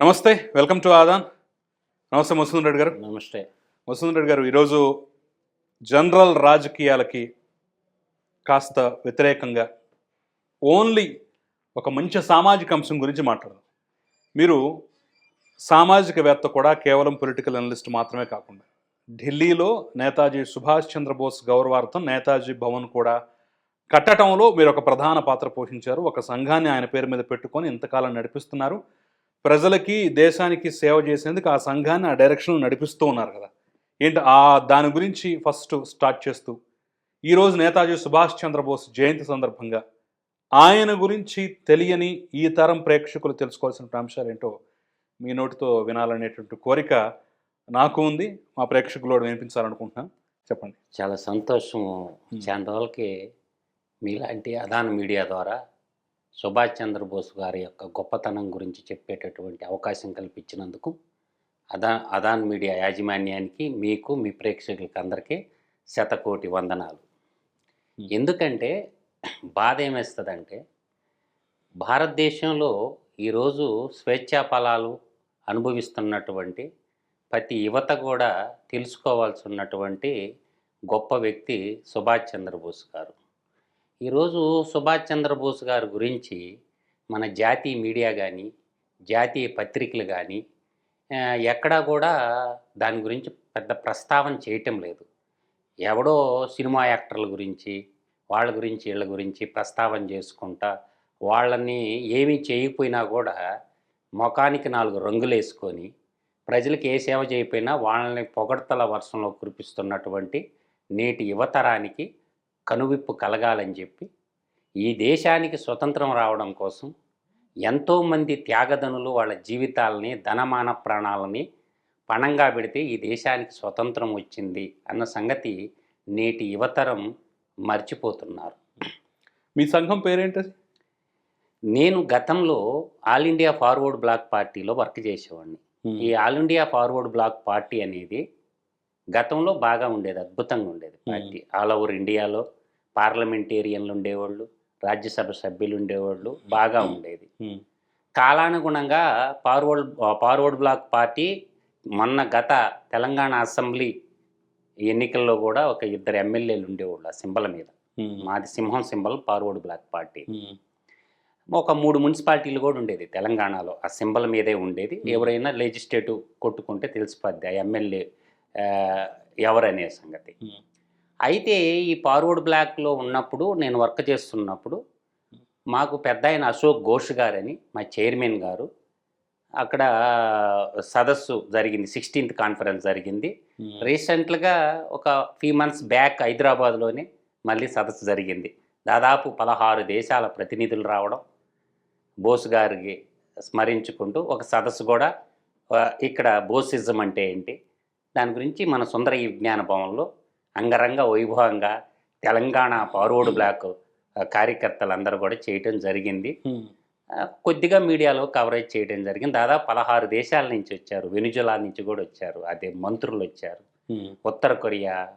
నమస్తే welcome to Aadan. నమస్తే మసూదన్ రెడ్డి గారు. నమస్తే. మసూదన్ రెడ్డి గారు ఈరోజు జనరల్ రాజకీయాలకి కాస్త వ్యతిరేకంగా ఓన్లీ ఒక మంచి సామాజిక అంశం గురించి మాట్లాడదాం. మీరు సామాజికవేత్త కూడా కేవలం పొలిటికల్ అనలిస్ట్ మాత్రమే కాకుండా ఢిల్లీలో నేతాజీ సుభాష్ చంద్రబోస్ గౌరవార్థం నేతాజీ భవన్ కూడా కట్టడంలో మీరు ఒక ప్రధాన పాత్ర పోషించారు. ఒక సంఘాన్ని ఆయన పేరు మీద పెట్టుకొని ఇంతకాలం నడిపిస్తున్నారు. ప్రజలకి దేశానికి సేవ చేసేందుకు ఆ సంఘాన్ని ఆ డైరెక్షన్లో నడిపిస్తూ ఉన్నారు కదా. ఏంటి? ఆ దాని గురించి ఫస్ట్ స్టార్ట్ చేస్తూ. ఈరోజు నేతాజీ సుభాష్ చంద్రబోస్ జయంతి సందర్భంగా ఆయన గురించి తెలియని ఈ తరం ప్రేక్షకులు తెలుసుకోవాల్సిన అంశాలు ఏంటో మీ నోటితో వినాలనేటువంటి కోరిక నాకు ఉంది. మా ప్రేక్షకులు వినిపించాలనుకుంటున్నాను చెప్పండి. చాలా సంతోషం చాలా రోజులకి మీలాంటి అదాన్ మీడియా ద్వారా సుభాష్ చంద్రబోస్ గారి యొక్క గొప్పతనం గురించి చెప్పేటటువంటి అవకాశం కల్పించినందుకు అదా అదాన్ మీడియా యాజమాన్యానికి మీకు మీ ప్రేక్షకులకి అందరికీ శతకోటి వందనాలు. ఎందుకంటే బాధ ఏమేస్తుందంటే భారతదేశంలో ఈరోజు స్వేచ్ఛా ఫలాలు అనుభవిస్తున్నటువంటి ప్రతి యువత కూడా తెలుసుకోవాల్సి ఉన్నటువంటి గొప్ప వ్యక్తి సుభాష్ చంద్రబోస్ గారు. ఈరోజు సుభాష్ చంద్రబోస్ గారి గురించి మన జాతీయ మీడియా కానీ జాతీయ పత్రికలు కానీ ఎక్కడా కూడా దాని గురించి పెద్ద ప్రస్తావన చేయటం లేదు. ఎవడో సినిమా యాక్టర్ల గురించి వాళ్ళ గురించి వీళ్ళ గురించి ప్రస్తావన చేసుకుంటా వాళ్ళని ఏమీ చేయకపోయినా కూడా ముఖానికి నాలుగు రంగులు వేసుకొని ప్రజలకు ఏ సేవ చేయకపోయినా వాళ్ళని పొగడతల వర్షంలో కురిపిస్తున్నటువంటి నేటి యువతరానికి కనువిప్పు కలగాలని చెప్పి ఈ దేశానికి స్వతంత్రం రావడం కోసం ఎంతోమంది త్యాగదనులు వాళ్ళ జీవితాలని ధనమాన ప్రాణాలని పణంగా పెడితే ఈ దేశానికి స్వతంత్రం వచ్చింది అన్న సంగతి నేటి యువతరం మర్చిపోతున్నారు. మీ సంఘం పేరేంటది నేను గతంలో ఆల్ ఇండియా ఫార్వర్డ్ బ్లాక్ పార్టీలో వర్క్ చేసేవాడిని. ఈ All India Forward Bloc party అనేది గతంలో బాగా ఉండేది అద్భుతంగా ఉండేది పార్టీ. ఆల్ ఓవర్ ఇండియాలో పార్లమెంటేరియన్లు ఉండేవాళ్ళు రాజ్యసభ సభ్యులు ఉండేవాళ్ళు బాగా ఉండేది. ఉమ్, కాలానుగుణంగా ఫార్వర్డ్ ఫార్వర్డ్ బ్లాక్ పార్టీ మొన్న గత తెలంగాణ అసెంబ్లీ ఎన్నికల్లో కూడా ఒక ఇద్దరు ఎమ్మెల్యేలు ఉండేవాళ్ళు ఆ సింబల్ మీద. ఉమ్, మాది సింహం సింబల్ ఫార్వర్డ్ బ్లాక్ పార్టీ. ఒక మూడు మున్సిపాలిటీలు కూడా ఉండేది తెలంగాణలో ఆ సింబల్ మీదే ఉండేది. Hmm. ఎవరైనా లెజిస్లేటివ్ కొట్టుకుంటే తెలిసిపోద్ది ఆ ఎమ్మెల్యే ఎవరనే సంగతి. అయితే ఈ ఫార్వర్డ్ బ్లాక్లో ఉన్నప్పుడు నేను వర్క్ చేస్తున్నప్పుడు మాకు పెద్ద ఆయన అశోక్ ఘోష్ గారని మా చైర్మన్ గారు అక్కడ సదస్సు జరిగింది సిక్స్టీన్త్ కాన్ఫరెన్స్ జరిగింది. రీసెంట్గా ఒక ఫ్యూ మంత్స్ బ్యాక్ హైదరాబాద్లోనే మళ్ళీ సదస్సు జరిగింది. దాదాపు పదహారు దేశాల ప్రతినిధులు రావడం బోస్ గారికి స్మరించుకుంటూ ఒక సదస్సు కూడా ఇక్కడ బోసిజం అంటే ఏంటి? దాని గురించి మన సుందర విజ్ఞాన భవన్లో అంగరంగ వైభవంగా తెలంగాణ ఫార్వర్డ్ బ్లాక్ కార్యకర్తలందరూ కూడా చేయటం జరిగింది. కొద్దిగా మీడియాలో కవరేజ్ చేయడం జరిగింది. దాదాపు పదహారు దేశాల నుంచి వచ్చారు. వెనుజులా నుంచి కూడా వచ్చారు. అదే మంత్రులు వచ్చారు. ఉత్తర కొరియా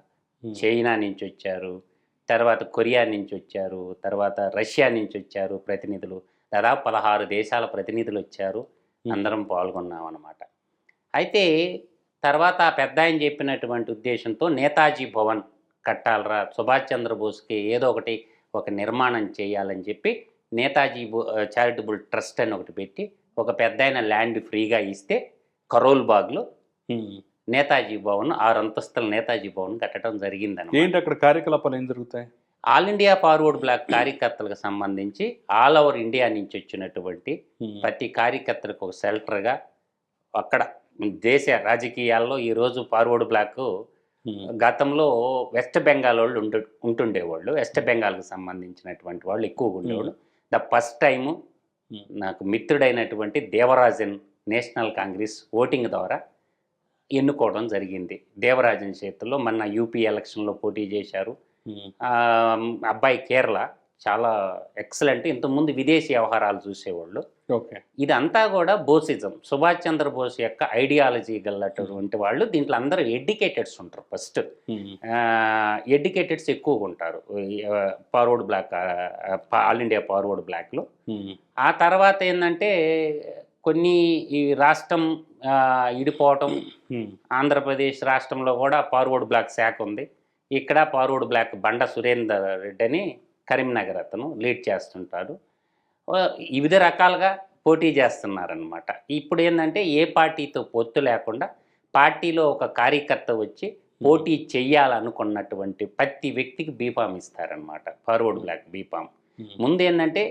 చైనా నుంచి వచ్చారు. తర్వాత కొరియా నుంచి వచ్చారు. తర్వాత రష్యా నుంచి వచ్చారు ప్రతినిధులు. దాదాపు పదహారు దేశాల ప్రతినిధులు వచ్చారు. అందరం పాల్గొన్నాం అన్నమాట అయితే తర్వాత ఆ పెద్ద ఆయన చెప్పినటువంటి ఉద్దేశంతో నేతాజీ భవన్ కట్టాలరా? సుభాష్ చంద్రబోస్కి ఏదో ఒకటి ఒక నిర్మాణం చేయాలని చెప్పి నేతాజీ చారిటబుల్ ట్రస్ట్ అని ఒకటి పెట్టి ఒక పెద్ద ఆయన ల్యాండ్ ఫ్రీగా ఇస్తే కరోల్ బాగ్లో. నేతాజీ భవన్ ఆరు అంతస్తుల నేతాజీ భవన్ కట్టడం జరిగిందనమాట ఏంటి అక్కడ కార్యకలాపాలు ఏం జరుగుతాయి? ఆల్ ఇండియా ఫార్వర్డ్ బ్లాక్ కార్యకర్తలకు సంబంధించి ఆల్ ఓవర్ ఇండియా నుంచి వచ్చినటువంటి ప్రతి కార్యకర్తలకు ఒక షెల్టర్గా అక్కడ దేశ రాజకీయాల్లో ఈరోజు ఫార్వర్డ్ బ్లాక్ ఉమ్, గతంలో వెస్ట్ బెంగాల్ వాళ్ళు ఉండు ఉంటుండేవాళ్ళు. వెస్ట్ బెంగాల్కి సంబంధించినటువంటి వాళ్ళు ఎక్కువగా ఉండేవాళ్ళు. ద ఫస్ట్ టైము నాకు మిత్రుడైనటువంటి దేవరాజన్ నేషనల్ కాంగ్రెస్ ఓటింగ్ ద్వారా ఎన్నుకోవడం జరిగింది. దేవరాజన్ చేతుల్లో మొన్న యూపీ ఎలక్షన్లో పోటీ చేశారు. అబ్బాయి కేరళ. చాలా ఎక్సలెంట్ ఇంతకుముందు విదేశీ వ్యవహారాలు చూసేవాళ్ళు. ఓకే. ఇదంతా కూడా బోసిజం. సుభాష్ చంద్రబోస్ యొక్క ఐడియాలజీ గలటువంటి వాళ్ళు. దీంట్లో అందరూ ఎడ్యుకేటెడ్స్ ఉంటారు ఫస్ట్. ఎడ్యుకేటెడ్స్ ఎక్కువగా ఉంటారు. Forward Bloc All India Forward బ్లాక్లో. ఆ తర్వాత ఏంటంటే కొన్ని ఈ రాష్ట్రం ఇడిపోవటం. ఆంధ్రప్రదేశ్ రాష్ట్రంలో కూడా ఫార్వర్డ్ బ్లాక్ శాఖ ఉంది. ఇక్కడ ఫార్వర్డ్ బ్లాక్ బండ సురేందర్ రెడ్డి అని కరీంనగర్ అతను లీడ్ చేస్తుంటాడు. వివిధ రకాలుగా పోటీ చేస్తున్నారనమాట ఇప్పుడు ఏంటంటే ఏ పార్టీతో పొత్తు లేకుండా పార్టీలో ఒక కార్యకర్త వచ్చి పోటీ చెయ్యాలనుకున్నటువంటి ప్రతి వ్యక్తికి బీఫామ్ ఇస్తారనమాట ఫార్వర్డ్ బ్లాక్ బీఫామ్. ముందు ఏంటంటే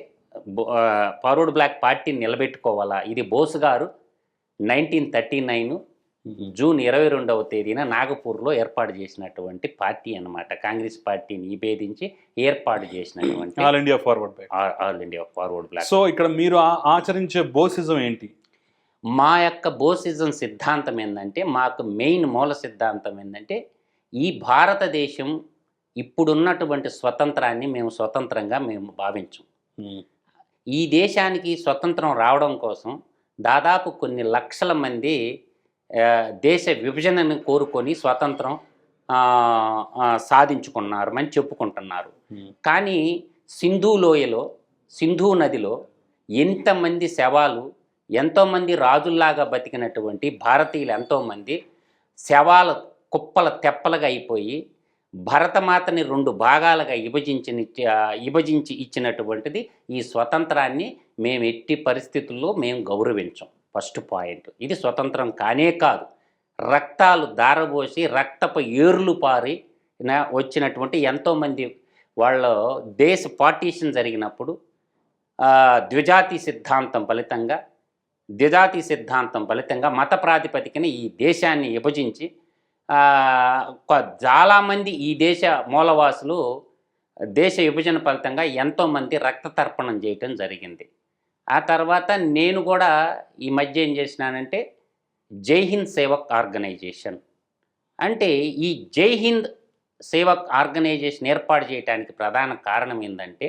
ఫార్వర్డ్ బ్లాక్ పార్టీని నిలబెట్టుకోవాలా? ఇది బోస్ గారు నైన్టీన్ థర్టీ నైన్ జూన్ ఇరవై రెండవ తేదీన నాగపూర్లో ఏర్పాటు చేసినటువంటి పార్టీ అన్నమాట. కాంగ్రెస్ పార్టీని విభేదించి ఏర్పాటు చేసినటువంటి All India Forward All India Forward Bloc so ఇక్కడ మీరు ఆచరించే బోసిజం ఏంటి? మా యొక్క బోసిజం సిద్ధాంతం ఏంటంటే మాకు మెయిన్ మూల సిద్ధాంతం ఏంటంటే ఈ భారతదేశం ఇప్పుడున్నటువంటి స్వతంత్రాన్ని మేము స్వతంత్రంగా మేము భావించం. ఈ దేశానికి స్వతంత్రం రావడం కోసం దాదాపు కొన్ని లక్షల మంది దేశ విభజనను కోరుకొని స్వతంత్రం అని చెప్పుకుంటున్నారు. కానీ సింధు లోయలో సింధు నదిలో ఎంతమంది శవాలు ఎంతోమంది రాజుల్లాగా బతికినటువంటి భారతీయులు ఎంతోమంది శవాల కుప్పల తెప్పలుగా అయిపోయి భరతమాతని రెండు భాగాలుగా విభజించిన విభజించి ఇచ్చినటువంటిది ఈ స్వతంత్రాన్ని మేము ఎట్టి పరిస్థితుల్లో మేము గౌరవించం. First point. ఇది స్వతంత్రం కానే కాదు. రక్తాలు దారబోసి రక్తపు ఏర్లు పారి వచ్చినటువంటి ఎంతోమంది వాళ్ళ దేశ పార్టీషన్ జరిగినప్పుడు ద్విజాతి సిద్ధాంతం ఫలితంగా ద్విజాతి సిద్ధాంతం ఫలితంగా మత ప్రాతిపదికన ఈ దేశాన్ని విభజించి చాలామంది ఈ దేశ మూలవాసులు దేశ విభజన ఫలితంగా ఎంతోమంది రక్త తర్పణం చేయటం జరిగింది. ఆ తర్వాత నేను కూడా ఈ మధ్య ఏం చేసినానంటే జై హింద్ సేవక్ ఆర్గనైజేషన్. అంటే ఈ జై హింద్ సేవక్ ఆర్గనైజేషన్ ఏర్పాటు చేయడానికి ప్రధాన కారణం ఏంటంటే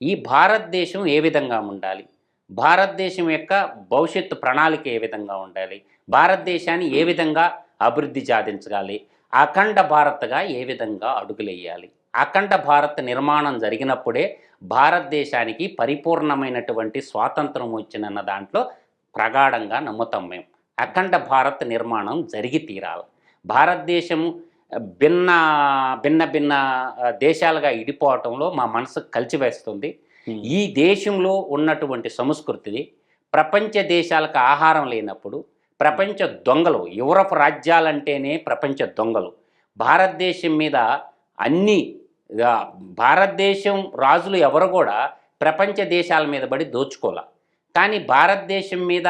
ఈ భారతదేశం ఏ విధంగా ఉండాలి? భారతదేశం యొక్క భవిష్యత్తు ప్రణాళిక ఏ విధంగా ఉండాలి? భారతదేశాన్ని ఏ విధంగా అభివృద్ధి సాధించగాలి అఖండ భారత్గా ఏ విధంగా అడుగులేయాలి అఖండ భారత్ నిర్మాణం జరిగినప్పుడే భారతదేశానికి పరిపూర్ణమైనటువంటి స్వాతంత్రం వచ్చినన్న దాంట్లో ప్రగాఢంగా నమ్ముతాం మేము. అఖండ భారత్ నిర్మాణం జరిగి తీరాలి. భారతదేశం భిన్న భిన్న భిన్న దేశాలుగా ఇడిపోవటంలో మా మనసు కలిచివేస్తుంది. ఈ దేశంలో ఉన్నటువంటి సంస్కృతిని ప్రపంచ దేశాలకు ఆహారం లేనప్పుడు ప్రపంచ దొంగలు యూరప్ రాజ్యాలంటేనే ప్రపంచ దొంగలు. భారతదేశం మీద అన్ని భారతదేశం రాజులు ఎవరు కూడా ప్రపంచ దేశాల మీద పడి దోచుకోలే. కానీ భారతదేశం మీద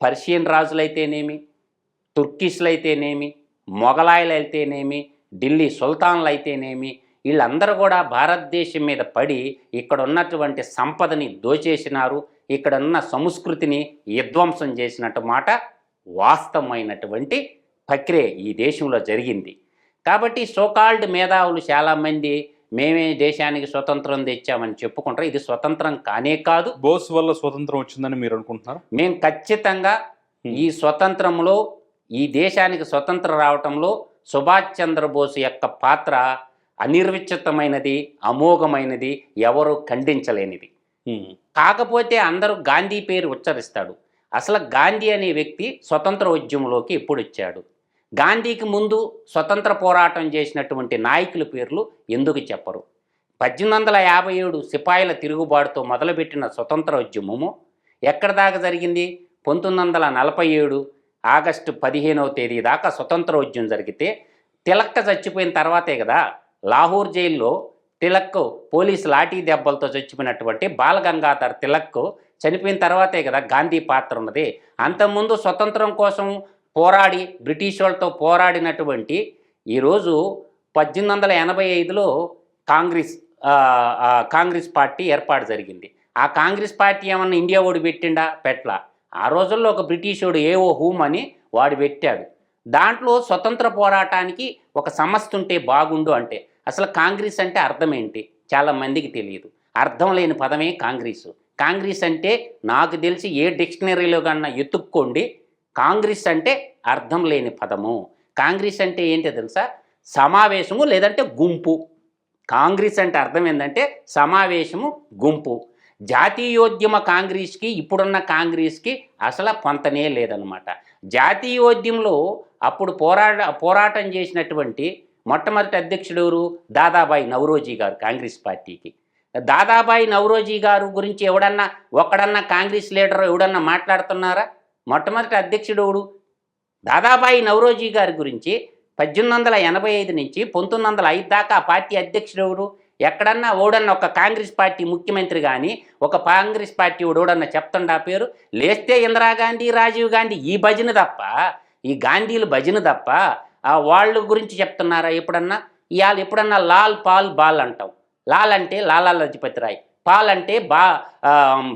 పర్షియన్ రాజులైతేనేమి తుర్కిష్లు అయితేనేమి మొఘలాయలు అయితేనేమి ఢిల్లీ సుల్తాన్లు అయితేనేమి వీళ్ళందరూ కూడా భారతదేశం మీద పడి ఇక్కడ ఉన్నటువంటి సంపదని దోచేసినారు ఇక్కడ ఉన్న సంస్కృతిని విధ్వంసం చేసినట్టు మాట వాస్తవమైనటువంటి ప్రక్రియ ఈ దేశంలో జరిగింది. కాబట్టి సోకాల్డ్ మేధావులు చాలామంది మేమే దేశానికి స్వతంత్రం తెచ్చామని చెప్పుకుంటారు. ఇది స్వతంత్రం కానే కాదు. బోస్ వల్ల స్వతంత్రం వచ్చిందని మీరు అనుకుంటున్నారు? మేము ఖచ్చితంగా ఈ స్వతంత్రంలో ఈ దేశానికి స్వతంత్రం రావటంలో సుభాష్ చంద్రబోస్ యొక్క పాత్ర అనిర్విచితమైనది అమోఘమైనది ఎవరు ఖండించలేనిది. కాకపోతే అందరూ గాంధీ పేరు ఉచ్చరిస్తాడు. అసలు గాంధీ అనే వ్యక్తి స్వతంత్ర ఉద్యమంలోకి ఎప్పుడు వచ్చాడు గాంధీకి ముందు స్వతంత్ర పోరాటం చేసినటువంటి నాయకుల పేర్లు ఎందుకు చెప్పరు? పద్దెనిమిది వందల యాభై ఏడు సిపాయిల తిరుగుబాటుతో మొదలుపెట్టిన స్వతంత్ర ఉద్యమము ఎక్కడ దాకా జరిగింది? పంతొమ్మిది వందల నలభై ఏడు ఆగస్టు పదిహేనవ తేదీ దాకా స్వతంత్ర ఉద్యమం జరిగితే తిలక్క చచ్చిపోయిన తర్వాతే కదా? లాహోర్ జైల్లో తిలక్ పోలీసు లాఠీ దెబ్బలతో చచ్చిపోయినటువంటి బాలగంగాధర్ తిలక్ చనిపోయిన తర్వాతే కదా గాంధీ పాత్ర ఉన్నది. అంతకుముందు స్వతంత్రం కోసం పోరాడి బ్రిటిష్ వాళ్ళతో పోరాడినటువంటి ఈరోజు పద్దెనిమిది వందల ఎనభై ఐదులో కాంగ్రెస్ కాంగ్రెస్ పార్టీ ఏర్పాటు జరిగింది. ఆ కాంగ్రెస్ పార్టీ ఏమన్నా ఇండియా ఓడి పెట్టిండా? పెట్ల ఆ రోజుల్లో ఒక బ్రిటిషోడు ఏఓ ఏవో హూమ్ అని వాడు పెట్టాడు. దాంట్లో స్వతంత్ర పోరాటానికి ఒక సమస్య ఉంటే బాగుండు అంటే అసలు కాంగ్రెస్ అంటే అర్థం ఏంటి చాలా మందికి తెలియదు. అర్థం లేని పదమే కాంగ్రెస్. కాంగ్రెస్ అంటే నాకు తెలిసి ఏ డిక్షనరీలో కన్నా ఎత్తుక్కోండి కాంగ్రెస్ అంటే అర్థం లేని పదము. కాంగ్రెస్ అంటే ఏంటి తెలుసా? సమావేశము లేదంటే గుంపు. కాంగ్రెస్ అంటే అర్థం ఏంటంటే సమావేశము గుంపు. జాతీయోద్యమ కాంగ్రెస్కి ఇప్పుడున్న కాంగ్రెస్కి అసలు పొంతనే లేదనమాట జాతీయోద్యమంలో అప్పుడు పోరాట పోరాటం చేసినటువంటి మొట్టమొదటి అధ్యక్షుడు ఎవరు? దాదాబాయి నవరోజీ గారు కాంగ్రెస్ పార్టీకి. దాదాబాయి నవరోజీ గారు గురించి ఎవడన్నా ఒక్కడన్నా కాంగ్రెస్ లీడర్ ఎవడన్నా మాట్లాడుతున్నారా? మొట్టమొదటి అధ్యక్షుడు ఎవడు? దాదాబాయి నవరోజీ గారి గురించి పద్దెనిమిది వందల ఎనభై ఐదు నుంచి పంతొమ్మిది వందల ఐదు దాకా ఆ పార్టీ అధ్యక్షుడు ఎక్కడన్నా ఓడన్నా ఒక కాంగ్రెస్ పార్టీ ముఖ్యమంత్రి కానీ ఒక కాంగ్రెస్ పార్టీ ఓడన్న చెప్తుండ ఆ పేరు? లేస్తే ఇందిరాగాంధీ రాజీవ్ గాంధీ ఈ భజన తప్ప ఈ గాంధీలు భజన తప్ప ఆ వాళ్ళ గురించి చెప్తున్నారా ఎప్పుడన్నా? ఇవాళ ఎప్పుడన్నా లాల్ పాల్ బాల్ అంటాం లాల్ అంటే లాలా లజపతి రాయ్ పాల్ అంటే బా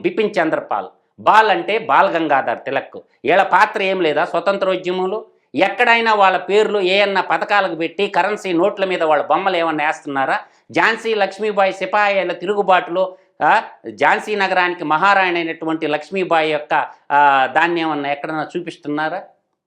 బిపిన్ చంద్ర పాల్ బాల్ అంటే బాల్ గంగాధర్ తిలక్. వీళ్ళ పాత్ర ఏం లేదా? స్వతంత్రోద్యమంలో ఎక్కడైనా వాళ్ళ పేర్లు ఏమన్నా పథకాలకు పెట్టి కరెన్సీ నోట్ల మీద వాళ్ళ బొమ్మలు ఏమన్నా వేస్తున్నారా? ఝాన్సీ లక్ష్మీబాయి సిపాయిల తిరుగుబాటులో ఝాన్సీ నగరానికి మహారాణి అయినటువంటి లక్ష్మీబాయి యొక్క దాన్ని ఏమన్నా ఎక్కడన్నా చూపిస్తున్నారా?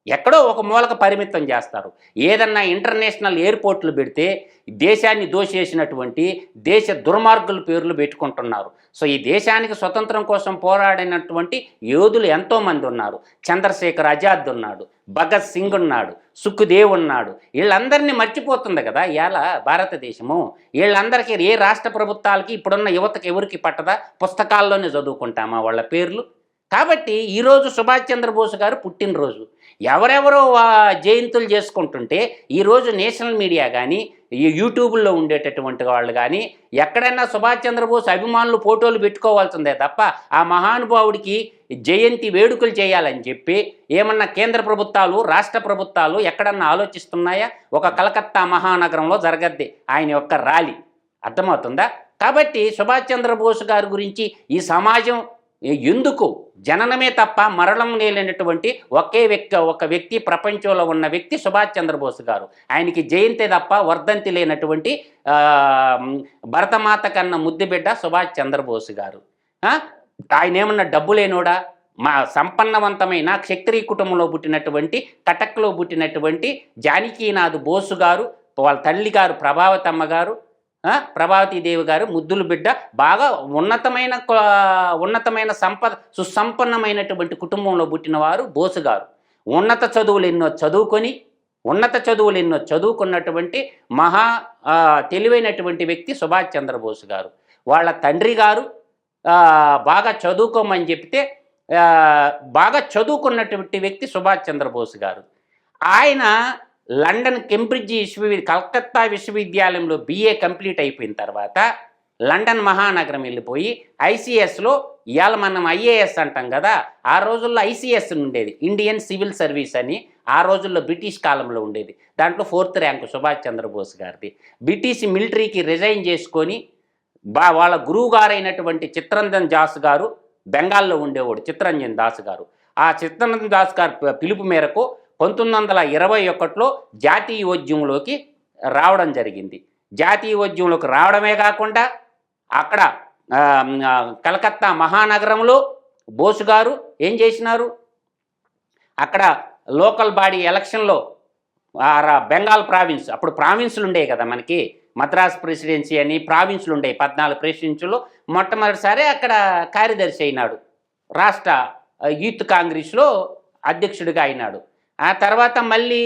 ఎక్కడో ఒక మూలక పరిమితం చేస్తారు. ఏదన్నా ఇంటర్నేషనల్ ఎయిర్పోర్ట్లు పెడితే దేశాన్ని దోషేసినటువంటి దేశ దుర్మార్గుల పేర్లు పెట్టుకుంటున్నారు. సో ఈ దేశానికి స్వతంత్రం కోసం పోరాడినటువంటి యోధులు ఎంతోమంది ఉన్నారు. చంద్రశేఖర్ ఆజాద్ ఉన్నాడు భగత్ సింగ్ ఉన్నాడు సుఖ్దేవ్ ఉన్నాడు. వీళ్ళందరినీ మర్చిపోతుంది కదా ఇవాళ భారతదేశము. వీళ్ళందరికీ ఏ రాష్ట్ర ప్రభుత్వాలకి ఇప్పుడున్న యువతకి ఎవరికి పట్టదా? పుస్తకాల్లోనే చదువుకుంటామా వాళ్ళ పేర్లు? కాబట్టి ఈరోజు సుభాష్ చంద్రబోస్ గారు పుట్టినరోజు. ఎవరెవరో జయంతులు చేసుకుంటుంటే ఈరోజు నేషనల్ మీడియా కానీ ఈ యూట్యూబ్లో ఉండేటటువంటి వాళ్ళు కానీ ఎక్కడైనా సుభాష్ చంద్రబోస్ అభిమానులు ఫోటోలు పెట్టుకోవాల్సిందే తప్ప ఆ మహానుభావుడికి జయంతి వేడుకలు చేయాలని చెప్పి ఏమన్నా కేంద్ర ప్రభుత్వాలు రాష్ట్ర ప్రభుత్వాలు ఎక్కడన్నా ఆలోచిస్తున్నాయా? ఒక కలకత్తా మహానగరంలో జరగద్ది ఆయన యొక్క ర్యాలీ. అర్థమవుతుందా? కాబట్టి సుభాష్ చంద్రబోస్ గారి గురించి ఈ సమాజం ఎందుకు? జననమే తప్ప మరణం లేనటువంటి ఒకే వ్యక్తి ఒక వ్యక్తి ప్రపంచంలో ఉన్న వ్యక్తి సుభాష్ చంద్రబోస్ గారు. ఆయనకి జయంతి తప్ప వర్ధంతి లేనటువంటి భరతమాత కన్న ముద్దుబిడ్డ సుభాష్ చంద్రబోస్ గారు. ఆయన ఏమన్నా డబ్బు లేనోడా? మా సంపన్నవంతమైన క్షత్రియ కుటుంబంలో పుట్టినటువంటి కటక్లో పుట్టినటువంటి జానకీనాథ్ బోసు గారు వాళ్ళ తల్లి గారు ప్రభావతమ్మ గారు ప్రభావతీదేవి గారు ముద్దుల బిడ్డ బాగా ఉన్నతమైన ఉన్నతమైన సంపద సుసంపన్నమైనటువంటి కుటుంబంలో పుట్టినవారు బోసు గారు. ఉన్నత చదువులు ఎన్నో చదువుకొని ఉన్నత చదువులు ఎన్నో చదువుకున్నటువంటి మహా తెలివైనటువంటి వ్యక్తి సుభాష్ చంద్రబోస్ గారు. వాళ్ళ తండ్రి గారు బాగా చదువుకోమని చెప్తే బాగా చదువుకున్నటువంటి వ్యక్తి సుభాష్ చంద్రబోస్ గారు. ఆయన లండన్ కెంబ్రిడ్జ్ విశ్వవి కలకత్తా విశ్వవిద్యాలయంలో బిఏ కంప్లీట్ అయిపోయిన తర్వాత లండన్ మహానగరం వెళ్ళిపోయి ఐసీఎస్లో ఇవాళ మనం ఐఏఎస్ అంటాం కదా ఆ రోజుల్లో ఐసీఎస్ ఉండేది. ఇండియన్ సివిల్ సర్వీస్ అని ఆ రోజుల్లో బ్రిటిష్ కాలంలో ఉండేది. దాంట్లో ఫోర్త్ ర్యాంకు సుభాష్ చంద్రబోస్ గారిది. బ్రిటిష్ మిలిటరీకి రిజైన్ చేసుకొని బా వాళ్ళ గురువు గారైనటువంటి చిత్రంజన్ దాస్ గారు బెంగాల్లో ఉండేవాడు చిత్రంజన్ దాస్ గారు. ఆ చిత్రంజన్ దాస్ గారు పిలుపు మేరకు పంతొమ్మిది వందల ఇరవై ఒకటిలో జాతీయోద్యమంలోకి రావడం జరిగింది. జాతీయోద్యమంలోకి రావడమే కాకుండా అక్కడ కలకత్తా మహానగరంలో బోసు గారు ఏం చేసినారు? అక్కడ లోకల్ బాడీ ఎలక్షన్లో రా- బెంగాల్ ప్రావిన్స్ అప్పుడు ప్రావిన్సులు ఉండేవి కదా మనకి మద్రాస్ ప్రెసిడెన్సీ అని ప్రావిన్సులు ఉండేవి పద్నాలుగు ప్రెసిడెన్సీలో మొట్టమొదటిసారి అక్కడ కార్యదర్శి అయినాడు. రాష్ట్ర యూత్ కాంగ్రెస్లో అధ్యక్షుడిగా అయినాడు. ఆ తర్వాత మళ్ళీ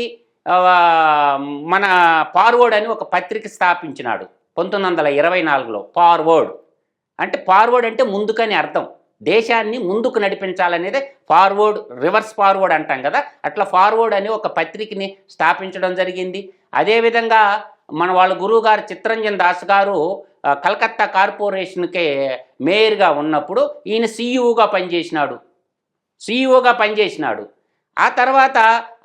మన ఫార్వర్డ్ అని ఒక పత్రిక స్థాపించినాడు పంతొమ్మిది వందల ఇరవై నాలుగులో ఫార్వర్డ్ అంటే ఫార్వర్డ్ అంటే ముందుకని అర్థం. దేశాన్ని ముందుకు నడిపించాలనేది ఫార్వర్డ్ రివర్స్ ఫార్వర్డ్ అంటాం కదా. అట్లా ఫార్వర్డ్ అని ఒక పత్రికని స్థాపించడం జరిగింది. అదేవిధంగా మన వాళ్ళ గురువు గారు చిత్రంజన్ దాస్ గారు కలకత్తా కార్పొరేషన్కి మేయర్గా ఉన్నప్పుడు ఈయన సీఈఓగా పనిచేసినాడు. సీఈఓగా పనిచేసినాడు. ఆ తర్వాత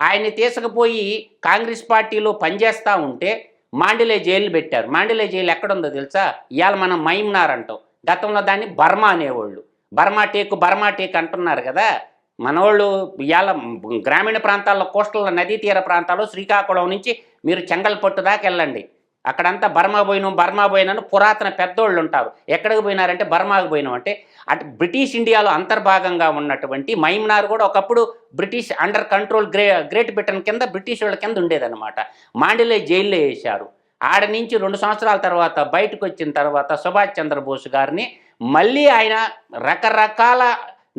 ఆయన్ని తీసుకుపోయి కాంగ్రెస్ పార్టీలో పనిచేస్తూ ఉంటే మాండిలే జైలు పెట్టారు. మాండిలే జైలు ఎక్కడుందో తెలుసా? ఇవాళ మనం మైమ్నార్ అంటాం. గతంలో దాన్ని బర్మా అనేవాళ్ళు. బర్మా టేకు బర్మా టేక్ అంటున్నారు కదా? మనవాళ్ళు ఇవాళ గ్రామీణ ప్రాంతాల్లో కోస్టల్ నదీ తీర ప్రాంతాల్లో శ్రీకాకుళం నుంచి మీరు చెంగల్పట్టు దాకా వెళ్ళండి. అక్కడంతా బర్మా పోయినాం బర్మా పోయినాను. పురాతన పెద్దోళ్ళు ఉంటారు. ఎక్కడికి పోయినారంటే బర్మాకు పోయినాం అంటే అటు బ్రిటిష్ ఇండియాలో అంతర్భాగంగా ఉన్నటువంటి మైమ్నార్ కూడా ఒకప్పుడు బ్రిటిష్ అండర్ కంట్రోల్ గ్రే గ్రేట్ బ్రిటన్ కింద బ్రిటిష్ వాళ్ళ కింద ఉండేదన్నమాట. మాండిలే జైల్లో వేశారు. ఆడ నుంచి రెండు సంవత్సరాల తర్వాత బయటకు వచ్చిన తర్వాత సుభాష్ చంద్రబోస్ గారిని మళ్ళీ ఆయన రకరకాల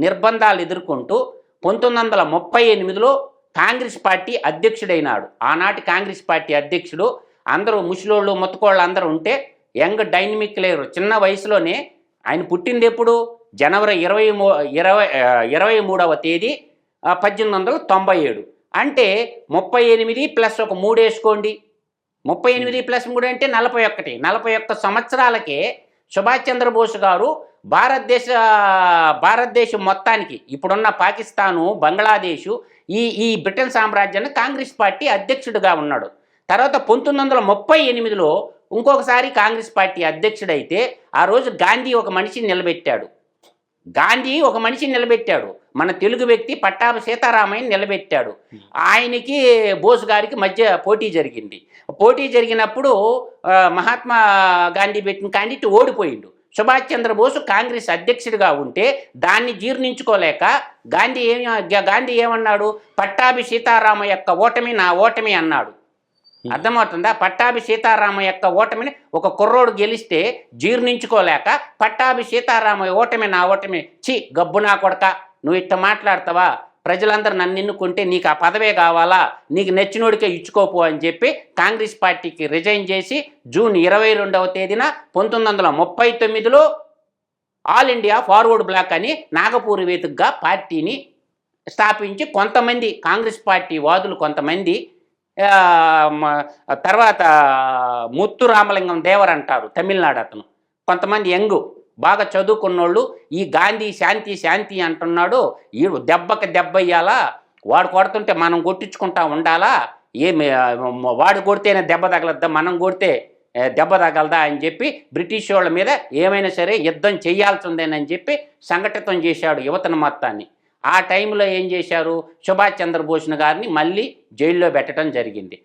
నిర్బంధాలు ఎదుర్కొంటూ పంతొమ్మిది వందల ముప్పై ఎనిమిదిలో కాంగ్రెస్ పార్టీ అధ్యక్షుడైనాడు. ఆనాటి కాంగ్రెస్ పార్టీ అధ్యక్షుడు అందరూ ముసలోళ్ళు మొత్తకోళ్ళు అందరూ ఉంటే యంగ్ డైనమిక్ లేరు. చిన్న వయసులోనే ఆయన పుట్టింది ఎప్పుడు? జనవరి ఇరవై మూ ఇరవై ఇరవై మూడవ తేదీ పద్దెనిమిది వందల తొంభై ఏడు. అంటే ముప్పై ఎనిమిది ప్లస్ ఒక మూడు వేసుకోండి. ముప్పై ఎనిమిది ప్లస్ మూడు అంటే నలభై ఒకటి నలభై ఒక్క సంవత్సరాలకే సుభాష్ చంద్రబోస్ గారు భారతదేశ భారతదేశం మొత్తానికి ఇప్పుడున్న పాకిస్తాను బంగ్లాదేశు ఈ ఈ బ్రిటన్ సామ్రాజ్యాన్ని కాంగ్రెస్ పార్టీ అధ్యక్షుడిగా ఉన్నాడు. తర్వాత పంతొమ్మిది వందల ముప్పై ఎనిమిదిలో ఇంకొకసారి కాంగ్రెస్ పార్టీ అధ్యక్షుడైతే ఆ రోజు గాంధీ ఒక మనిషిని నిలబెట్టాడు. గాంధీ ఒక మనిషిని నిలబెట్టాడు. మన తెలుగు వ్యక్తి పట్టాభి సీతారామయ్యని నిలబెట్టాడు. ఆయనకి బోస్ గారికి మధ్య పోటీ జరిగింది. పోటీ జరిగినప్పుడు మహాత్మా గాంధీ పెట్టిన క్యాండిడేట్ ఓడిపోయిండు. సుభాష్ చంద్రబోస్ కాంగ్రెస్ అధ్యక్షుడిగా ఉంటే దాన్ని జీర్ణించుకోలేక గాంధీ ఏమి గాంధీ ఏమన్నాడు? పట్టాభి సీతారామ యొక్క ఓటమి నా ఓటమి అన్నాడు. అర్థమవుతుందా? పట్టాభి సీతారామ యొక్క ఓటమిని ఒక కుర్రోడు గెలిస్తే జీర్ణించుకోలేక పట్టాభి సీతారామ ఓటమి నా ఓటమి. చి గబ్బు నా కొడక. నువ్వు ఇట్ట మాట్లాడతావా? ప్రజలందరూ నన్ను ఎన్నుకుంటే నీకు ఆ పదవే కావాలా? నీకు నచ్చినోడికే ఇచ్చుకోపో అని చెప్పి కాంగ్రెస్ పార్టీకి రిజైన్ చేసి జూన్ ఇరవై రెండవ తేదీన పంతొమ్మిది వందల ముప్పై తొమ్మిదిలో ఆల్ ఇండియా ఫార్వర్డ్ బ్లాక్ అని నాగపూర్ వేదికగా పార్టీని స్థాపించి కొంతమంది కాంగ్రెస్ పార్టీ వాదులు కొంతమంది తర్వాత ముత్తు రామలింగం దేవర్ అంటారు తమిళనాడు అతను. కొంతమంది యంగు బాగా చదువుకున్నోళ్ళు ఈ గాంధీ శాంతి శాంతి అంటున్నాడు ఈ దెబ్బకి దెబ్బ ఇయ్యాలా? వాడు కొడుతుంటే మనం కొట్టించుకుంటా ఉండాలా? ఏమి వాడు కొడితేనే దెబ్బ తగలద్దా? మనం కొడితే దెబ్బ తగలదా అని చెప్పి బ్రిటిష్ వాళ్ళ మీద ఏమైనా సరే యుద్ధం చేయాల్సిందేనని చెప్పి సంఘటితం చేశాడు యువతను మొత్తాన్ని. ఆ టైంలో ఏం చేశారు? సుభాష్ చంద్రబోస్ను గారిని మళ్ళీ జైల్లో పెట్టడం జరిగింది.